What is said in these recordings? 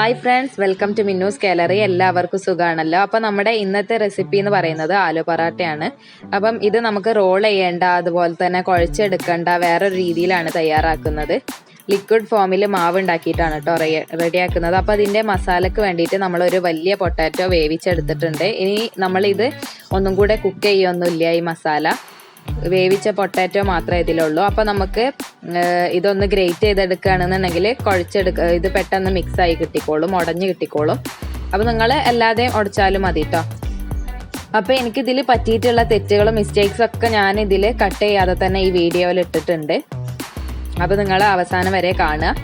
Hi friends welcome to Minnu's calorie എല്ലാവർക്കും സുഖമാണല്ലോ അപ്പം നമ്മുടെ ഇന്നത്തെ റെസിപ്പി എന്ന് പറയുന്നത് ആലു പൊറാട്ടയാണ്. അപ്പം ഇത് നമുക്ക് റോൾ ചെയ്യേണ്ട അതുപോലെ തന്നെ കുഴച്ചെടുക്കേണ്ട വേറൊരു രീതിയിലാണ് തയ്യാറാക്കുന്നത്. ലിക്വിഡ് ഫോമിൽ മാവ് ഉണ്ടാക്കിയിട്ടാണ് കേട്ടോ റെഡിയാക്കുന്നത്. അപ്പോൾ അതിന്റെ മസാലയ്ക്ക് വേണ്ടിയിട്ട് നമ്മളൊരു വലിയ പൊട്ടാറ്റോ വേവിച്ചെടുത്തിട്ടുണ്ട്. ഇനി നമ്മളിത് ഒന്നും കൂടെ കുക്ക് ചെയ്യൊന്നുമില്ല ഈ മസാല. വേവിച്ച പൊട്ടാറ്റോ മാത്രമേ ഇതിലുള്ളൂ. അപ്പോൾ നമുക്ക് ഇതൊന്ന് ഗ്രേറ്റ് ചെയ്തെടുക്കുകയാണെന്നുണ്ടെങ്കിൽ കുഴച്ചെടുക്ക ഇത് പെട്ടെന്ന് മിക്സ് ആയി കിട്ടിക്കോളും ഉടഞ്ഞ് കിട്ടിക്കോളും. അപ്പോൾ നിങ്ങൾ എല്ലാതെയും ഉടച്ചാലും മതി കേട്ടോ അപ്പോൾ എനിക്കിതിൽ പറ്റിയിട്ടുള്ള തെറ്റുകളും മിസ്റ്റേക്സും ഒക്കെ ഞാൻ ഇതിൽ കട്ട് ചെയ്യാതെ തന്നെ ഈ വീഡിയോയിൽ ഇട്ടിട്ടുണ്ട്. അപ്പോൾ നിങ്ങൾ അവസാനം വരെ കാണുക.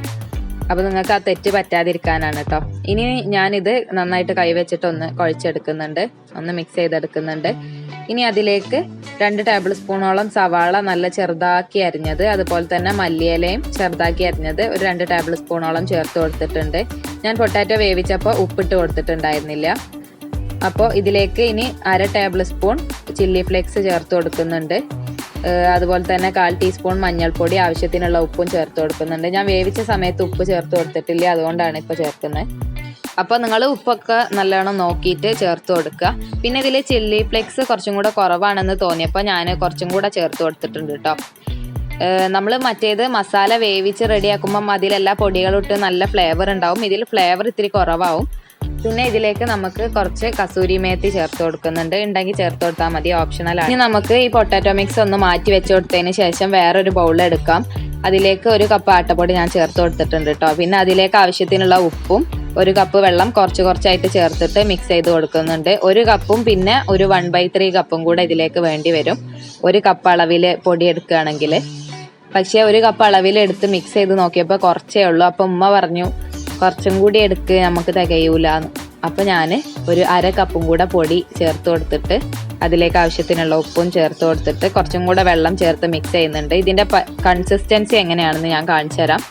അപ്പോൾ നിങ്ങൾക്ക് ആ തെറ്റ് പറ്റാതിരിക്കാനാണ് കേട്ടോ ഇനി ഞാനിത് നന്നായിട്ട് കൈവച്ചിട്ട് ഒന്ന് കുഴച്ചെടുക്കുന്നുണ്ട്. ഒന്ന് മിക്സ് ചെയ്തെടുക്കുന്നുണ്ട്. ഇനി അതിലേക്ക് രണ്ട് ടേബിൾ സ്പൂണോളം സവാള നല്ല ചെറുതാക്കി അരിഞ്ഞത് അതുപോലെ തന്നെ മല്ലിയിലയും ചെറുതാക്കി അരിഞ്ഞത് ഒരു രണ്ട് ടേബിൾ സ്പൂണോളം ചേർത്ത് കൊടുത്തിട്ടുണ്ട്. ഞാൻ പൊട്ടാറ്റോ വേവിച്ചപ്പോൾ ഉപ്പിട്ട് കൊടുത്തിട്ടുണ്ടായിരുന്നില്ല. അപ്പോൾ ഇതിലേക്ക് ഇനി അര ടേബിൾ സ്പൂൺ ചില്ലി ഫ്ലേക്സ് ചേർത്ത് കൊടുക്കുന്നുണ്ട്. അതുപോലെ തന്നെ കാൽ ടീസ്പൂൺ മഞ്ഞൾപ്പൊടി ആവശ്യത്തിനുള്ള ഉപ്പും ചേർത്ത് കൊടുക്കുന്നുണ്ട്. ഞാൻ വേവിച്ച സമയത്ത് ഉപ്പ് ചേർത്ത് കൊടുത്തിട്ടില്ല അതുകൊണ്ടാണ് ഇപ്പോൾ ചേർക്കുന്നത് അപ്പോൾ നിങ്ങൾ ഉപ്പൊക്കെ നല്ലോണം നോക്കിയിട്ട് ചേർത്ത് കൊടുക്കുക. പിന്നെ ഇതിൽ ചില്ലി ഫ്ലെക്സ് കുറച്ചും കൂടെ കുറവാണെന്ന് തോന്നിയപ്പോൾ ഞാൻ കുറച്ചും കൂടെ ചേർത്ത് കൊടുത്തിട്ടുണ്ട് കേട്ടോ നമ്മൾ മറ്റേത് മസാല വേവിച്ച് റെഡിയാക്കുമ്പം അതിലെല്ലാ പൊടികളും ഇട്ട് നല്ല ഫ്ലേവർ ഉണ്ടാവും. ഇതിൽ ഫ്ലേവർ ഇത്തിരി കുറവാവും. പിന്നെ ഇതിലേക്ക് നമുക്ക് കുറച്ച് കസൂരി മേത്തി ചേർത്ത് കൊടുക്കുന്നുണ്ട്. ഉണ്ടെങ്കിൽ ചേർത്ത് കൊടുത്താൽ മതി ഓപ്ഷണൽ ആണ്. ഇനി നമുക്ക് ഈ പൊട്ടാറ്റോ മിക്സ് ഒന്ന് മാറ്റി വെച്ച് കൊടുത്തതിന് ശേഷം വേറൊരു ബൗൾ എടുക്കാം. അതിലേക്ക് ഒരു കപ്പ് ആട്ടപ്പൊടി ഞാൻ ചേർത്ത് കൊടുത്തിട്ടുണ്ട് കേട്ടോ പിന്നെ അതിലേക്ക് ആവശ്യത്തിനുള്ള ഉപ്പും ഒരു കപ്പ് വെള്ളം കുറച്ച് കുറച്ചായിട്ട് ചേർത്തിട്ട് മിക്സ് ചെയ്ത് കൊടുക്കുന്നുണ്ട്. ഒരു കപ്പും പിന്നെ ഒരു വൺ ബൈ ത്രീ കപ്പും കൂടെ ഇതിലേക്ക് വേണ്ടി വരും. ഒരു കപ്പ് അളവിൽ പൊടി എടുക്കുകയാണെങ്കിൽ. പക്ഷേ ഒരു കപ്പ് അളവിൽ എടുത്ത് മിക്സ് ചെയ്ത് നോക്കിയപ്പോൾ കുറച്ചേ ഉള്ളൂ. അപ്പം ഉമ്മ പറഞ്ഞു കുറച്ചും കൂടി എടുക്ക് നമുക്ക് തികയൂലെന്ന് അപ്പോൾ ഞാൻ ഒരു അര കപ്പും കൂടെ പൊടി ചേർത്ത് കൊടുത്തിട്ട് അതിലേക്ക് ആവശ്യത്തിനുള്ള ഉപ്പും ചേർത്ത് കൊടുത്തിട്ട് കുറച്ചും കൂടെ വെള്ളം ചേർത്ത് മിക്സ് ചെയ്യുന്നുണ്ട്. ഇതിന്റെ കൺസിസ്റ്റൻസി എങ്ങനെയാണെന്ന് ഞാൻ കാണിച്ചു തരാം.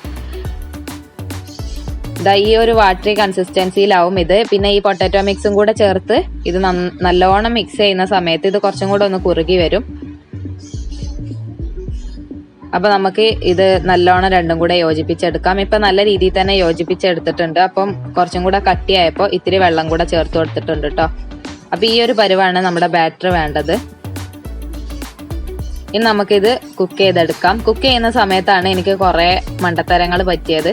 ദാ ഈ ഒരു വാട്ടറി കൺസിസ്റ്റൻസിയിലാവും ഇത്. പിന്നെ ഈ പൊട്ടാറ്റോ മിക്സും കൂടെ ചേർത്ത് ഇത് നല്ലോണം മിക്സ് ചെയ്യുന്ന സമയത്ത് ഇത് കുറച്ചും കൂടെ ഒന്ന് കുറുകി വരും. അപ്പൊ നമുക്ക് ഇത് നല്ലോണം രണ്ടും കൂടെ യോജിപ്പിച്ചെടുക്കാം. ഇപ്പൊ നല്ല രീതിയിൽ തന്നെ യോജിപ്പിച്ചെടുത്തിട്ടുണ്ട്. അപ്പം കുറച്ചും കൂടെ കട്ടിയായപ്പോൾ ഇത്തിരി വെള്ളം കൂടെ ചേർത്ത് കൊടുത്തിട്ടുണ്ട് കേട്ടോ അപ്പൊ ഈ ഒരു പരുവാണ് നമ്മുടെ ബാറ്റർ വേണ്ടത്. ഇനി നമുക്കിത് കുക്ക് ചെയ്തെടുക്കാം. കുക്ക് ചെയ്യുന്ന സമയത്താണ് എനിക്ക് കുറേ മണ്ടത്തരങ്ങൾ പറ്റിയത്.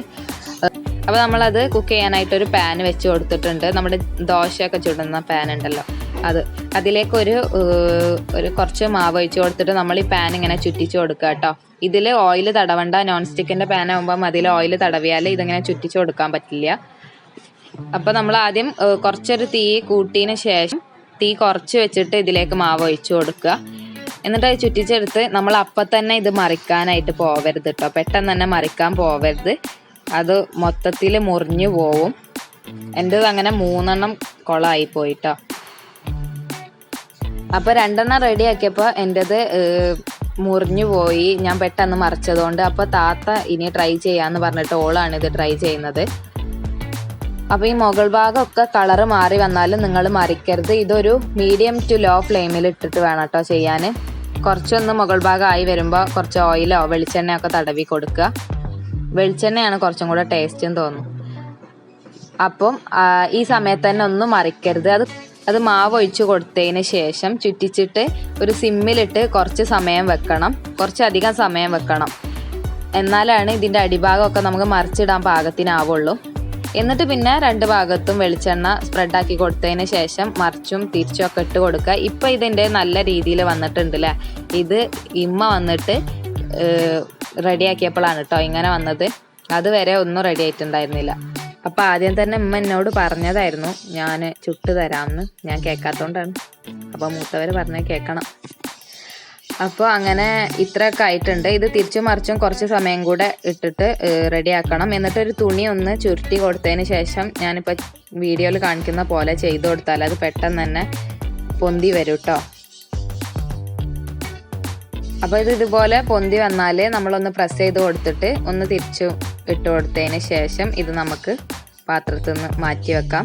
അപ്പോൾ നമ്മളത് കുക്ക് ചെയ്യാനായിട്ട് ഒരു പാൻ വെച്ച് കൊടുത്തിട്ടുണ്ട്. നമ്മുടെ ദോശയൊക്കെ ചുടുന്ന പാൻ ഉണ്ടല്ലോ അത് അതിലേക്ക് ഒരു കുറച്ച് മാവ് ഒഴിച്ച് കൊടുത്തിട്ട് നമ്മൾ ഈ പാൻ ഇങ്ങനെ ചുറ്റിച്ച് കൊടുക്കുക കേട്ടോ. ഇതിൽ ഓയിൽ തടവണ്ട നോൺ സ്റ്റിക്കിന്റെ പാൻ ആകുമ്പം അതിൽ ഓയിൽ തടവിയാൽ ഇതിങ്ങനെ ചുറ്റിച്ച് കൊടുക്കാൻ പറ്റില്ല. അപ്പോൾ നമ്മൾ ആദ്യം കുറച്ചൊരു തീ കൂട്ടിയതിന് ശേഷം തീ കുറച്ച് വെച്ചിട്ട് ഇതിലേക്ക് മാവ് ഒഴിച്ചു കൊടുക്കുക. എന്നിട്ട് അത് ചുറ്റിച്ചെടുത്ത് നമ്മൾ അപ്പം തന്നെ ഇത് മറിക്കാനായിട്ട് പോവരുത് കേട്ടോ. പെട്ടെന്ന് തന്നെ മറിക്കാൻ പോവരുത്. അത് മൊത്തത്തിൽ മുറിഞ്ഞു പോവും. എന്റെത് അങ്ങനെ മൂന്നെണ്ണം കുളമായി പോയിട്ടോ അപ്പോൾ രണ്ടെണ്ണം റെഡി ആക്കിയപ്പോൾ എന്റെത് മുറിഞ്ഞു പോയി. ഞാൻ പെട്ടെന്ന് മറിച്ചതുകൊണ്ട് അപ്പോൾ താത്ത ഇനി ട്രൈ ചെയ്യാന്ന് പറഞ്ഞിട്ട് ഓളാണ് ഇത് ട്രൈ ചെയ്യുന്നത്. അപ്പോൾ ഈ മുകൾ ഭാഗമൊക്കെ കളറ് മാറി വന്നാലും നിങ്ങൾ മറിക്കരുത്. ഇതൊരു മീഡിയം ടു ലോ ഫ്ലെയിമിൽ ഇട്ടിട്ട് വേണം കേട്ടോ ചെയ്യാൻ കുറച്ചൊന്ന് മുകൾ ഭാഗം ആയി വരുമ്പോൾ കുറച്ച് ഓയിലോ വെളിച്ചെണ്ണയോ ഒക്കെ തടവി കൊടുക്കുക. വെളിച്ചെണ്ണയാണ് കുറച്ചും കൂടെ ടേസ്റ്റും തോന്നും. അപ്പം ഈ സമയത്ത് തന്നെ ഒന്നും മറിക്കരുത്. അത് അത് മാവ് ഒഴിച്ച് കൊടുത്തതിന് ശേഷം ചുറ്റിച്ചിട്ട് ഒരു സിമ്മിലിട്ട് കുറച്ച് സമയം വെക്കണം. കുറച്ചധികം സമയം വെക്കണം. എന്നാലാണ് ഇതിന്റെ അടിഭാഗമൊക്കെ നമുക്ക് മറിച്ചിടാൻ പാകത്തിനാവുള്ളൂ. എന്നിട്ട് പിന്നെ രണ്ട് ഭാഗത്തും വെളിച്ചെണ്ണ സ്പ്രെഡാക്കി കൊടുത്തതിന് ശേഷം മറിച്ചും തിരിച്ചും ഒക്കെ ഇട്ട് കൊടുക്കുക. ഇപ്പം ഇതിന്റെ നല്ല രീതിയിൽ വന്നിട്ടുണ്ട് അല്ലേ ഇത് ഇമ്മ വന്നിട്ട് റെഡിയാക്കിയപ്പോഴാണ് കേട്ടോ ഇങ്ങനെ വന്നത്. അതുവരെ ഒന്നും റെഡി ആയിട്ടുണ്ടായിരുന്നില്ല. അപ്പം ആദ്യം തന്നെ ഉമ്മ എന്നോട് പറഞ്ഞതായിരുന്നു ഞാൻ ചുട്ട് തരാമെന്ന് ഞാൻ കേൾക്കാത്തതുകൊണ്ടാണ് അപ്പോൾ മൂത്തവര് പറഞ്ഞ കേൾക്കണം അപ്പോൾ അങ്ങനെ ഇത്രയൊക്കെ ആയിട്ടുണ്ട്. ഇത് തിരിച്ചും മറിച്ചും കുറച്ച് സമയം കൂടെ ഇട്ടിട്ട് റെഡി ആക്കണം എന്നിട്ട് ഒരു തുണി ഒന്ന് ചുരുട്ടി കൊടുത്തതിന് ശേഷം ഞാനിപ്പോൾ വീഡിയോയിൽ കാണിക്കുന്ന പോലെ ചെയ്ത് കൊടുത്താൽ അത് പെട്ടെന്ന് തന്നെ പൊന്തി വരും കേട്ടോ അപ്പോൾ ഇത് ഇതുപോലെ പൊന്തി വന്നാൽ നമ്മളൊന്ന് പ്രസ് ചെയ്ത് കൊടുത്തിട്ട് ഒന്ന് തിരിച്ചു ഇട്ട് കൊടുത്തതിന് ശേഷം ഇത് നമുക്ക് പാത്രത്തിൽ നിന്ന് മാറ്റി വെക്കാം.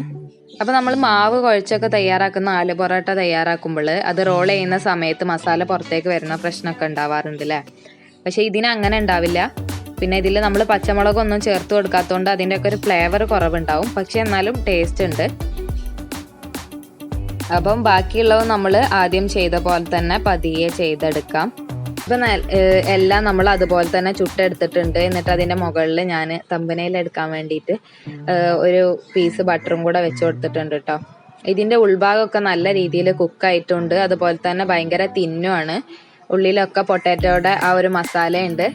അപ്പോൾ നമ്മൾ മാവ് കുഴച്ചൊക്കെ തയ്യാറാക്കുന്ന ആലു പൊറോട്ട തയ്യാറാക്കുമ്പോൾ അത് റോൾ ചെയ്യുന്ന സമയത്ത് മസാല പുറത്തേക്ക് വരുന്ന പ്രശ്നമൊക്കെ ഉണ്ടാവാറുണ്ട് അല്ലേ പക്ഷേ ഇതിന് അങ്ങനെ ഉണ്ടാവില്ല. പിന്നെ ഇതിൽ നമ്മൾ പച്ചമുളകൊന്നും ചേർത്ത് കൊടുക്കാത്തതുകൊണ്ട് അതിന്റെയൊക്കെ ഒരു ഫ്ലേവർ കുറവുണ്ടാവും. പക്ഷേ എന്നാലും ടേസ്റ്റ് ഉണ്ട്. അപ്പം ബാക്കിയുള്ളത് നമ്മൾ ആദ്യം ചെയ്ത പോലെ തന്നെ പതിയെ ചെയ്തെടുക്കാം. ഇപ്പം എല്ലാം നമ്മൾ അതുപോലെ തന്നെ ചുട്ടെടുത്തിട്ടുണ്ട്. എന്നിട്ട് അതിന്റെ മുകളിൽ ഞാൻ തമ്പനയിൽ എടുക്കാൻ വേണ്ടിയിട്ട് ഒരു പീസ് ബട്ടറും കൂടെ വെച്ച് കൊടുത്തിട്ടുണ്ട് കേട്ടോ ഇതിന്റെ ഉൾഭാഗമൊക്കെ നല്ല രീതിയിൽ കുക്കായിട്ടുണ്ട് അതുപോലെ തന്നെ ഭയങ്കര തിന്നുമാണ് ഉള്ളിലൊക്കെ പൊട്ടാറ്റോയുടെ ആ ഒരു മസാലയുണ്ട്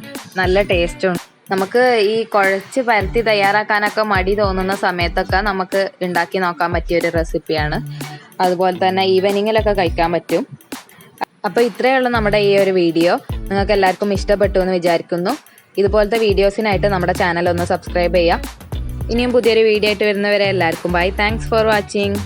നല്ല ടേസ്റ്റും നമുക്ക് ഈ കുഴച്ച് പരത്തി തയ്യാറാക്കാനൊക്കെ മടി തോന്നുന്ന സമയത്തൊക്കെ നമുക്ക് ഉണ്ടാക്കി നോക്കാൻ പറ്റിയ ഒരു റെസിപ്പിയാണ് അതുപോലെ തന്നെ ഈവനിങ്ങിലൊക്കെ കഴിക്കാൻ പറ്റും. അപ്പോൾ ഇത്രയേ ഉള്ളൂ നമ്മുടെ ഈ ഒരു വീഡിയോ. നിങ്ങൾക്ക് എല്ലാവർക്കും ഇഷ്ടപ്പെട്ടു എന്ന് വിചാരിക്കുന്നു. ഇതുപോലത്തെ വീഡിയോസിനായിട്ട് നമ്മുടെ ചാനൽ ഒന്ന് സബ്സ്ക്രൈബ് ചെയ്യാം. ഇനിയും പുതിയൊരു വീഡിയോ ആയിട്ട് വരുന്നവരെ എല്ലാവർക്കും ബൈ താങ്ക്സ് ഫോർ വാച്ചിങ്